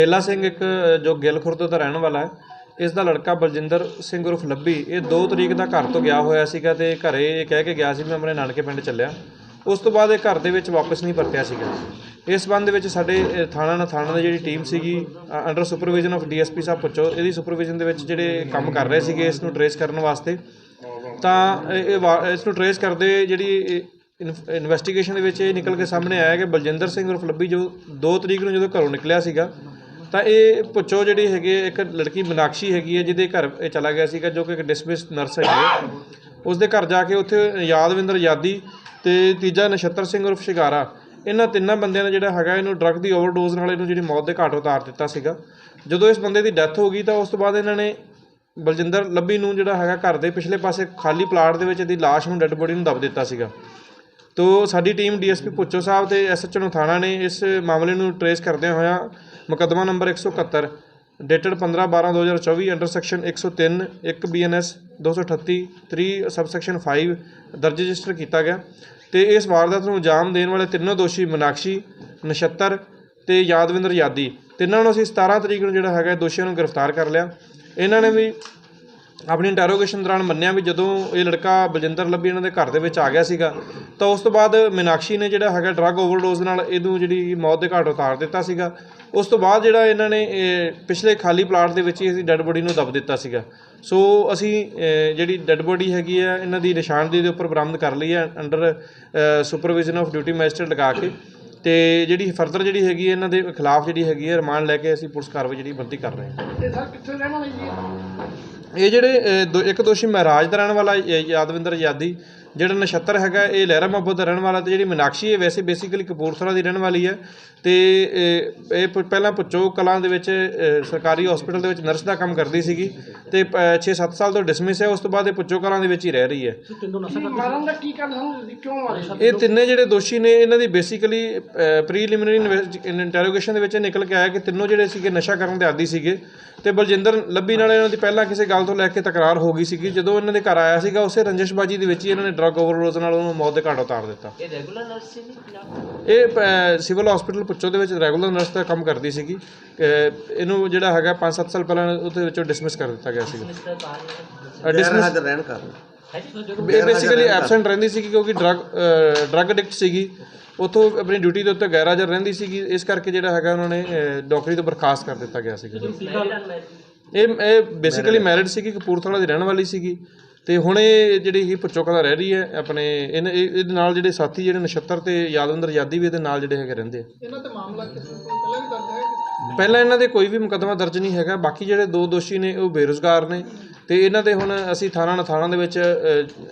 ਬੇਲਾ ਸਿੰਘ ਇੱਕ ਜੋ ਗਿੱਲ ਖੁਰਦ ਦਾ ਰਹਿਣ ਵਾਲਾ ਹੈ ਇਸ ਦਾ ਲੜਕਾ ਬਲਜਿੰਦਰ ਸਿੰਘ ਉਰਫ ਲੱਭੀ ਇਹ 2 ਤਰੀਕ ਦਾ ਘਰ ਤੋਂ ਗਿਆ ਹੋਇਆ ਸੀਗਾ ਤੇ ਘਰੇ ਇਹ ਕਹਿ ਕੇ ਗਿਆ ਸੀ ਮੈਂ ਆਪਣੇ ਨਾਨਕੇ ਪਿੰਡ ਚੱਲਿਆ। ਉਸ ਤੋਂ ਬਾਅਦ ਇਹ ਘਰ ਦੇ ਵਿੱਚ ਵਾਪਸ ਨਹੀਂ ਪਰਤਿਆ ਸੀਗਾ। ਇਸ ਸੰਬੰਧ ਵਿੱਚ ਸਾਡੇ ਅ, ਥਾਣਾ ਥਾਣਾ ਦੀ ਜਿਹੜੀ ਟੀਮ ਸੀਗੀ ਅੰਡਰ ਸੁਪਰਵਿਜ਼ਨ ਆਫ ਡੀਐਸਪੀ ਸਾਹਿਬ ਪੁੱਛੋ ਇਹਦੀ ਸੁਪਰਵਿਜ਼ਨ ਦੇ ਵਿੱਚ ਜਿਹੜੇ ਕੰਮ ਕਰ ਰਹੇ ਸੀਗੇ ਇਸ ਨੂੰ ਟਰੇਸ ਕਰਨ ਵਾਸਤੇ। ਤਾਂ ਇਹ- ਵਾ- ਇਸ ਨੂੰ ਟਰੇਸ ਕਰਦੇ ਜਿਹੜੀ ਇਨਵੈਸਟੀਗੇਸ਼ਨ ਦੇ ਵਿੱਚ ਇਹ ਨਿਕਲ ਕੇ ਸਾਹਮਣੇ ਆਇਆ ਕਿ ਬਲਜਿੰਦਰ ਸਿੰਘ ਉਰਫ ਲੱਭੀ ਜੋ 2 ਤਰੀਕ ਨੂੰ ਜਦੋਂ ਘਰੋਂ ਨਿਕਲਿਆ ਸੀਗਾ ਤਾਂ ਇਹ ਪੁੱਛੋ ਜਿਹੜੀ ਹੈਗੀ ਹੈ, ਇੱਕ ਲੜਕੀ ਮਨਾਕਸ਼ੀ ਹੈਗੀ ਹੈ ਜਿਹਦੇ ਘਰ ਇਹ ਚਲਾ ਗਿਆ ਸੀਗਾ ਜੋ ਕਿ ਇੱਕ ਡਿਸਮਿਸ ਨਰਸ ਹੈਗੀ ਹੈ। ਉਸ ਦੇ ਘਰ ਜਾ ਕੇ ਉੱਥੇ ਯਾਦਵਿੰਦਰ ਯਾਦੀ ਤੇ ਤੀਜਾ ਨਛੱਤਰ ਸਿੰਘ ਉਰਫ ਸ਼ਿਗਾਰਾ। ਇਹਨਾਂ ਤਿੰਨਾਂ ਬੰਦਿਆਂ ਨੇ ਜਿਹੜਾ ਹੈਗਾ ਇਹਨੂੰ ਡਰੱਗ ਦੀ ਓਵਰਡੋਜ਼ ਨਾਲ ਇਹਨੂੰ ਜਿਹੜੀ ਮੌਤ ਦੇ ਘਾਟ ਉਤਾਰ ਦਿੱਤਾ ਸੀਗਾ। ਜਦੋਂ ਇਸ ਬੰਦੇ ਦੀ ਡੈਥ ਹੋ ਗਈ ਤਾਂ ਉਸ ਤੋਂ ਬਾਅਦ ਇਹਨਾਂ ਨੇ ਬਲਜਿੰਦਰ ਲੱਭੀ ਨੂੰ ਜਿਹੜਾ ਹੈਗਾ ਘਰ ਦੇ ਪਿਛਲੇ ਪਾਸੇ ਖਾਲੀ ਪਲਾਟ ਦੇ ਵਿੱਚ ਇਹਦੀ ਲਾਸ਼ ਨੂੰ ਡੈੱਡ ਬੋਡੀ ਨੂੰ ਦਬ ਦਿੱਤਾ ਸੀਗਾ। ਤੋ ਸਾਡੀ ਟੀਮ ਡੀਐਸਪੀ ਪੁੱਚੋ ਸਾਹਿਬ ਤੇ ਐਸਐਚਓ ਨੂੰ ਥਾਣਾ ਨੇ ਇਸ ਮਾਮਲੇ ਨੂੰ ਟਰੇਸ ਕਰਦਿਆਂ ਹੋਇਆ ਮੁਕੱਦਮਾ number 171 dated 15/12/2024 under section 103 1 BNS 238 3 subsection 5 ਦਰਜ ਰਜਿਸਟਰ ਕੀਤਾ ਗਿਆ ਤੇ ਇਸ ਵਾਰਦਾਤ ਨੂੰ ਅੰਜਾਮ ਦੇਣ ਵਾਲੇ ਤਿੰਨੋਂ ਦੋਸ਼ੀ ਮਨਾਕਸ਼ੀ, ਨਛੱਤਰ ਤੇ ਯਾਦਵਿੰਦਰ ਯਾਦੀ। ਤਿੰਨਾਂ ਨੂੰ ਅਸੀਂ 17 ਤਰੀਕ ਨੂੰ ਜਿਹੜਾ ਹੈਗਾ ਦੋਸ਼ੀਆਂ ਨੂੰ ਗ੍ਰਿਫਤਾਰ ਕਰ ਲਿਆ। ਇਹਨਾਂ ਨੇ ਵੀ ਆਪਣੀ ਇੰਟਰੋਗੇਸ਼ਨ ਦੌਰਾਨ ਮੰਨਿਆ ਵੀ ਜਦੋਂ ਇਹ ਲੜਕਾ ਬਲਜਿੰਦਰ ਲੱਭੀ ਇਹਨਾਂ ਦੇ ਘਰ ਦੇ ਵਿੱਚ ਆ ਗਿਆ ਸੀਗਾ, ਤਾਂ ਉਸ ਤੋਂ ਬਾਅਦ ਮੀਨਾਕਸ਼ੀ ਨੇ ਜਿਹੜਾ ਹੈਗਾ ਡਰੱਗ ਓਵਰਡੋਜ਼ ਨਾਲ ਇਹਨੂੰ ਜਿਹੜੀ ਮੌਤ ਦੇ ਘਾਟ ਉਤਾਰ ਦਿੱਤਾ ਸੀਗਾ। ਉਸ ਤੋਂ ਬਾਅਦ ਜਿਹੜਾ ਇਹਨਾਂ ਨੇ ਇਹ ਪਿਛਲੇ ਖਾਲੀ ਪਲਾਟ ਦੇ ਵਿੱਚ ਹੀ ਇਹਦੀ ਡੈੱਡ ਬੋਡੀ ਨੂੰ ਦਬ ਦਿੱਤਾ ਸੀਗਾ। ਸੋ ਅਸੀਂ ਜਿਹੜੀ ਡੈੱਡ ਬੋਡੀ ਹੈਗੀ ਆ, ਇਹਨਾਂ ਦੀ ਨਿਸ਼ਾਨਦੇਹੀ ਦੇ ਉੱਪਰ ਬਰਾਮਦ ਕਰ ਲਈ ਹੈ under supervision of duty magistrate ਲਗਾ ਕੇ। ਤੇ ਜਿਹੜੀ ਫਰਦਰ ਜਿਹੜੀ ਹੈਗੀ ਹੈ ਇਹਨਾਂ ਦੇ ਖਿਲਾਫ ਜਿਹੜੀ ਹੈਗੀ ਹੈ ਰਿਮਾਂਡ ਲੈ ਕੇ ਅਸੀਂ ਪੁਲਿਸ ਕਾਰਵਾਈ ਜਿਹੜੀ ਬੰਦੀ ਕਰ ਰਹੇ ਹਾਂ। ਤੇ ਸਰ ਕਿੱਥੇ ਰਹਿਣ ਵਾਲੇ ਜੀ? ਇਹ ਜਿਹੜੇ ਇੱਕ ਦੋਸ਼ੀ ਮਹਾਰਾਜ ਦਾ ਰਹਿਣ ਵਾਲਾ ਯਾਦਵਿੰਦਰ ਯਾਦੀ ਜਿਹੜਾ ਨਛੱਤਰ ਹੈਗਾ ਇਹ ਲਹਿਰਾ ਮੁਹੱਬਤ ਦਾ ਰਹਿਣ ਵਾਲਾ ਤੇ ਜਿਹੜੀ ਮੀਨਾਕਸ਼ੀ ਹੈ ਵੈਸੇ ਬੇਸਿਕਲੀ ਕਪੂਰਥਲਾ ਦੀ ਰਹਿਣ ਵਾਲੀ ਹੈ ਤੇ ਇਹ ਇਹ ਪ- ਪਹਿਲਾਂ ਪੁੱਚੋ ਕਲਾਂ ਦੇ ਵਿੱਚ ਸਰਕਾਰੀ ਹਸਪੀਟਲ ਦੇ ਵਿੱਚ ਨਰਸ ਦਾ ਕੰਮ ਕਰਦੀ ਸੀਗੀ ਤੇ 6-7 ਸਾਲ ਤੋਂ ਡਿਸਮਿਸ ਹੈ ਉਸ ਤੋਂ ਬਾਅਦ ਇਹ ਪੁੱਚੋ ਕਲਾਂ ਦੇ ਵਿੱਚ ਹੀ ਰਹਿ ਰਹੀ ਹੈ। ਮਾਰਨ ਦਾ ਕੀ ਕਾਰਨ ਸਾਨੂੰ ਕਿਉਂ ਮਾਰੇ? ਇਹ ਤਿੰਨੇ ਜਿਹੜੇ ਦੋਸ਼ੀ ਨੇ ਇਹਨਾਂ ਦੀ ਬੇਸਿਕਲੀ ਪ੍ਰੀਲਿਮਿਨਰੀ ਇੰਟਰੋਗੇਸ਼ਨ ਦੇ ਵਿੱਚ ਇਹ ਨਿਕਲ ਕੇ ਆਇਆ ਕਿ ਤਿੰਨੋਂ ਜਿਹੜੇ ਸੀਗੇ ਨਸ਼ਾ ਕਰਨ ਦੇ ਆਦੀ ਸੀਗੇ। ਤੇ ਬਲਜਿੰਦਰ ਲੱਭੀ ਨਾਲ ਇਹਨਾਂ ਦੀ ਪਹਿਲਾਂ ਕਿਸੇ ਗੱਲ ਤੋਂ ਲੈ ਕੇ ਤਕਰਾਰ ਹੋ ਗਈ ਸੀਗੀ। ਜਦੋਂ ਇਹਨਾਂ ਦੇ ਘਰ ਆਇਆ ਸੀਗਾ ਉਸੇ ਰੰਜਿਸ਼ਬਾਜੀ ਦੇ ਵਿੱਚ ਹੀ ਇਹਨਾਂ ਨੇ ਡਰੱਗ ਓਵਰਡੋਜ਼ ਨਾਲ ਉਹਨੂੰ ਮੌਤ ਦੇ ਘਾਟ ਉਤਾਰ ਦਿੱਤਾ। ਇਹ ਰੈਗੂਲਰ ਨਰਸ ਸੀ ਇਹ ਸਿਵਲ ਹਸਪੀਟਲ ਪੁੱਚੋ ਦੇ ਵਿੱਚ ਰੈਗੂਲਰ ਨਰਸ ਦਾ ਕੰਮ ਕਰਦੀ ਸੀਗੀ। ਇਹਨੂੰ ਜਿਹੜਾ ਹੈਗਾ 5-7 ਸਾਲ ਪਹਿਲਾਂ ਉਹਦੇ ਵਿੱਚੋਂ ਡਿਸਮਿਸ ਕਰ ਦਿੱਤਾ ਗਿਆ ਸੀਗਾ। ਡਿਸਮਿਸ ਰਹਿਣ ਕਾਰਨ। ਹੈ ਜੀ ਇਹ ਬੇਸਿਕਲੀ ਐਬਸੈਂਟ ਰਹਿੰਦੀ ਸੀ ਕਿਉਂਕਿ ਡਰਗ ਡਰਗ ਐਡਿਕਟ ਸੀਗੀ। ਉਥੋਂ ਆਪਣੀ ਡਿਊਟੀ ਦੇ ਉੱਤੇ ਗੈਰ ਹਾਜ਼ਰ ਰਹਿੰਦੀ ਸੀਗੀ ਇਸ ਕਰਕੇ ਜਿਹੜਾ ਹੈਗਾ ਉਹਨਾਂ ਨੇ ਨੌਕਰੀ ਤੋਂ ਬਰਖਾਸਤ ਕਰ ਦਿੱਤਾ ਗਿਆ ਸੀਗਾ। ਇਹ ਇਹ ਬੇਸਿਕਲੀ ਮੈਰਿਡ ਸੀਗੀ ਕਪੂਰਥਲਾ ਦੀ ਰਹਿਣ ਵਾਲੀ ਸੀਗੀ। ਤੇ ਹੁਣ ਇਹ ਜਿਹੜੀ ਹੀ ਪੁੱਚੋਕਾ ਦਾ ਰਹਿ ਰਹੀ ਹੈ ਆਪਣੇ ਇਹਨ- ਇਹ- ਇਹਦੇ ਨਾਲ ਜਿਹੜੇ ਸਾਥੀ ਜਿਹੜੇ ਨਛੱਤਰ ਤੇ ਯਾਦਵਿੰਦਰ ਯਾਦੀ ਵੀ ਇਹਦੇ ਨਾਲ ਜਿਹੜੇ ਹੈਗੇ ਰਹਿੰਦੇ ਆ। ਇਹਨਾਂ ਤੇ ਮਾਮਲਾ ਕਿਸ ਤੋਂ ਪਹਿਲਾਂ ਵੀ ਦਰਜ ਹੈ ਪਹਿਲਾਂ ਇਹਨਾਂ ਦੇ ਕੋਈ ਵੀ ਮੁਕੱਦਮਾ ਦਰਜ ਨਹੀਂ ਹੈਗਾ ਬਾਕੀ ਜਿਹੜੇ ਦੋ ਦੋਸ਼ੀ ਨੇ ਉਹ ਬੇਰੁਜ਼ਗਾਰ ਨੇ। ਤੇ ਇਹਨਾਂ ਦੇ ਹੁਣ ਅਸੀਂ ਥਾਣਾ ਥਾਣਾ ਦੇ ਵਿੱਚ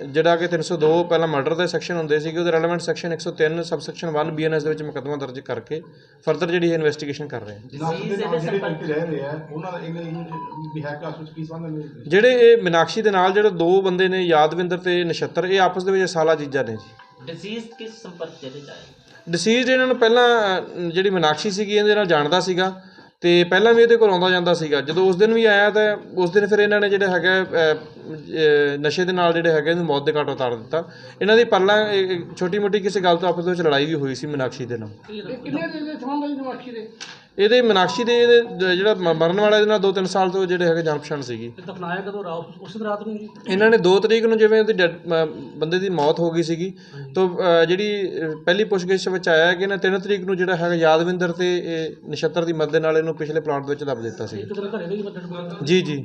ਜਿਹੜਾ ਕਿ 302 ਪਹਿਲਾਂ ਮਰਡਰ ਦੇ ਸੈਕਸ਼ਨ ਹੁੰਦੇ ਸੀਗੇ ਉਹਦੇ ਰੈਲੇਵੈਂਟ ਸੈਕਸ਼ਨ 103 ਸਬਸੈਕਸ਼ਨ 1 ਬੀਐਨਐਸ ਦੇ ਵਿੱਚ ਮੁਕੱਦਮਾ ਦਰਜ ਕਰਕੇ ਫਰਦਰ ਜਿਹੜੀ ਹੈ ਇਨਵੈਸਟੀਗੇਸ਼ਨ ਕਰ ਰਹੇ ਹਾਂ। ਦਾ ਜਿਹੜੇ ਇਹ ਮੀਨਾਕਸ਼ੀ ਦੇ ਨਾਲ ਜਿਹੜੇ ਦੋ ਬੰਦੇ ਨੇ ਯਾਦਵਿੰਦਰ ਤੇ ਨਛੱਤਰ ਇਹ ਆਪਸ ਦੇ ਵਿੱਚ ਸਾਲਾ ਜੀਜਾ ਨੇ ਜੀ। ਡਿਜ਼ੀਜ਼ ਕਿਸ ਸੰਪਰਕ ਦੇ ਵਿੱਚ ਆਇਆ ਡਿਸੀਜ਼ ਇਹਨਾਂ ਨੂੰ ਪਹਿਲਾਂ ਜਿਹੜੀ ਮੀਨਾਕਸ਼ੀ ਸੀਗੀ ਇਹਦੇ ਨਾਲ ਜਾਣਦਾ ਸੀਗਾ। ਤੇ ਪਹਿਲਾਂ ਵੀ ਇਹਦੇ ਕੋਲ ਆਉਂਦਾ ਜਾਂਦਾ ਸੀਗਾ। ਜਦੋਂ ਉਸ ਦਿਨ ਵੀ ਆਇਆ ਤਾਂ ਉਸ ਦਿਨ ਫਿਰ ਇਹਨਾਂ ਨੇ ਜਿਹੜਾ ਹੈਗਾ ਨਸ਼ੇ ਦੇ ਨਾਲ ਜਿਹੜੇ ਹੈਗੇ ਇਹਨੂੰ ਮੌਤ ਦੇ ਘਾਟ ਉਤਾਰ ਦਿੱਤਾ। ਇਹਨਾਂ ਦੀ ਪਹਿਲਾਂ ਛੋਟੀ ਮੋਟੀ ਕਿਸੇ ਗੱਲ ਤੋਂ ਆਪਸ ਵਿੱਚ ਲੜਾਈ ਵੀ ਹੋਈ ਸੀ ਮੀਨਾਕਸ਼ੀ ਦੇ ਨਾਲ। ਕਿੰਨੇ ਦਿਨ ਦੇ ਸੰਬੰਧ ਵਿੱਚ ਦੇ? ਇਹਦੇ ਮੀਨਾਕਸ਼ੀ ਦੇ ਇਹਦੇ ਜਿਹੜਾ ਮ- ਮਰਨ ਵਾਲਾ ਇਹਦੇ ਨਾਲ 2-3 ਸਾਲ ਤੋਂ ਜਿਹੜੇ ਹੈਗੇ ਜਾਣ ਪਛਾਣ ਸੀਗੀ। ਦਫਨਾਇਆ ਕਦੋਂ ਰਾਤ ਉਸ ਰਾਤ ਨੂੰ ਜੀ? ਇਹਨਾਂ ਨੇ 2 ਤਰੀਕ ਨੂੰ ਜਿਵੇਂ ਉਹਦੀ ਡੈਡ- ਮ- ਬੰਦੇ ਦੀ ਮੌਤ ਹੋ ਗਈ ਸੀਗੀ। ਤੋਂ ਅ, ਜਿਹੜੀ ਅ, ਪਹਿਲੀ ਪੁੱਛਗਿੱਛ ਵਿੱਚ ਆਇਆ ਕਿ ਇਹਨਾਂ 3 ਤਰੀਕ ਨੂੰ ਜਿਹੜਾ ਹੈਗਾ ਯਾਦਵਿੰਦਰ ਤੇ ਇਹ ਨਛੱਤਰ ਦੀ ਮਦਦ ਨਾਲ ਇਹਨੂੰ ਪਿਛਲੇ ਪਲਾਟ ਵਿੱਚ ਦੱਬ ਦਿੱਤਾ ਸੀ। ਦਿਨ ਘਰੇ ਦੇ ਮਦਦ ਜੀ ਜੀ।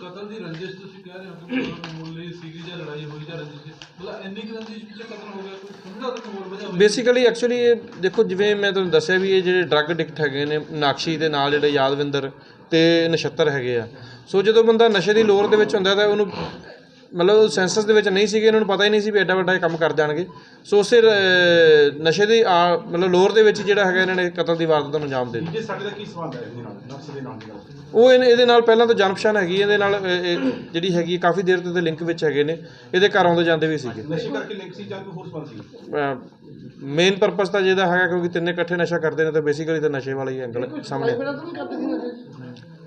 ਕਤਲ ਦੀ ਰੰਜਿਸ਼ ਤੁਸੀਂ ਕਹਿ ਰਹੇ ਹੋ ਕਿ ਮਾਮੂਲੀ ਸੀਗੀ ਜਾਂ ਲੜਾਈ ਹੋਈ ਜਾਂ ਰੰਜਿਸ਼ ਸੀ? ਮਤਲਬ ਇੰਨੀ ਕਿ ਰੰਜਿਸ਼ ਪਿੱਛੇ ਕਤਲ ਹੋ ਗਿਆ ਕੋਈ ਸਮਝਾ ਤਾਂ ਹੋਰ ਵਜ੍ਹਾ ਹੋਈ ਬੇਸਿਕਲੀ ਐਕਚੁਅਲੀ ਇਹ ਦੇਖੋ ਜਿਵੇਂ ਮੈਂ ਤੁਹਾਨੂੰ ਦੱਸਿਆ ਵੀ ਇਹ ਜਿਹੜੇ ਡਰੱਗ ਐਡਿਕਟ ਹੈਗੇ ਨੇ ਨਾਕਸ਼ੀ ਦੇ ਨਾਲ ਜਿਹੜੇ ਯਾਦਵਿੰਦਰ ਤੇ ਨਛੱਤਰ ਹੈਗੇ ਆ। ਸੋ ਜਦੋਂ ਬੰਦਾ ਨਸ਼ੇ ਦੀ ਲੋਰ ਦੇ ਵਿੱਚ ਹੁੰਦਾ ਤਾਂ ਉਹਨੂੰ ਮਤਲਬ ਸੈਂਸਸ ਦੇ ਵਿੱਚ ਨਹੀਂ ਸੀਗੇ ਇਹਨਾਂ ਨੂੰ ਪਤਾ ਹੀ ਨਹੀਂ ਸੀ ਵੀ ਐਡਾ ਵੱਡਾ ਇਹ ਕੰਮ ਕਰ ਜਾਣਗੇ। ਸੋ ਉਸੇ ਨਸ਼ੇ ਦੀ ਆ- ਮਤਲਬ ਲੋਰ ਦੇ ਵਿੱਚ ਜਿਹੜਾ ਹੈਗਾ ਇਹਨਾਂ ਨੇ ਕਤਲ ਦੀ ਵਾਰਦਾਤ ਨੂੰ ਅੰਜਾਮ ਦੇ ਦਿੱਤਾ। ਜੇ ਸਾਡੇ ਦਾ ਕੀ ਸੰਬੰਧ ਹੈ ਇਹਦੇ ਨਾਲ? ਨਫਸ ਦੇ ਨਾਲ ਦੀ ਗੱਲ। ਉਹ ਇਹਨੇ- ਇਹਦੇ ਨਾਲ ਪਹਿਲਾਂ ਤਾਂ ਜਾਣ ਪਛਾਣ ਹੈਗੀ ਇਹਦੇ ਨਾਲ ਜਿਹੜੀ ਹੈਗੀ ਕਾਫੀ ਦੇਰ ਤੋਂ ਤੇ ਲਿੰਕ ਵਿੱਚ ਹੈਗੇ ਨੇ। ਇਹਦੇ ਘਰ ਆਉਂਦੇ ਜਾਂਦੇ ਵੀ ਸੀਗੇ। ਨਸ਼ੇ ਕਰਕੇ ਲਿੰਕ ਸੀ ਜਾਂ ਕੋਈ ਹੋਰ ਸੰਬੰਧ ਸੀ? ਮੇਨ ਪਰਪਸ ਤਾਂ ਜਿਹਦਾ ਹੈਗਾ ਕਿਉਂਕਿ ਤਿੰਨੇ ਇਕੱਠੇ ਨਸ਼ਾ ਕਰਦੇ ਨੇ ਤਾਂ ਬੇਸਿਕਲੀ ਤਾਂ ਨਸ਼ੇ ਵਾਲਾ ਹੀ ਐਂਗਲ ਸਾਹਮਣੇ।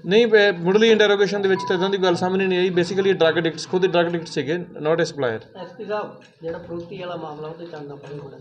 ਨਹੀਂ ਮੁੱਢਲੀ ਇੰਟਰੋਗੇਸ਼ਨ ਦੇ ਵਿੱਚ ਤਾਂ ਇਦਾਂ ਦੀ ਗੱਲ ਸਾਹਮਣੇ ਨਹੀਂ ਆਈ। ਬੇਸਿਕਲੀ ਡਰੱਗ ਐਡਿਕਟਸ ਖੁਦ ਡਰੱਗ ਐਡਿਕਟ ਸੀਗੇ ਨਾਟ ਅ ਸਪਲਾਇਰ ਐਸਪੀ ਸਾਹਿਬ ਜਿਹੜਾ ਫਰੂਤੀ ਵਾਲਾ ਮਾਮਲਾ ਉਹ ਤੇ ਚੱਲਣਾ ਪਈ ਹੋਣਾ।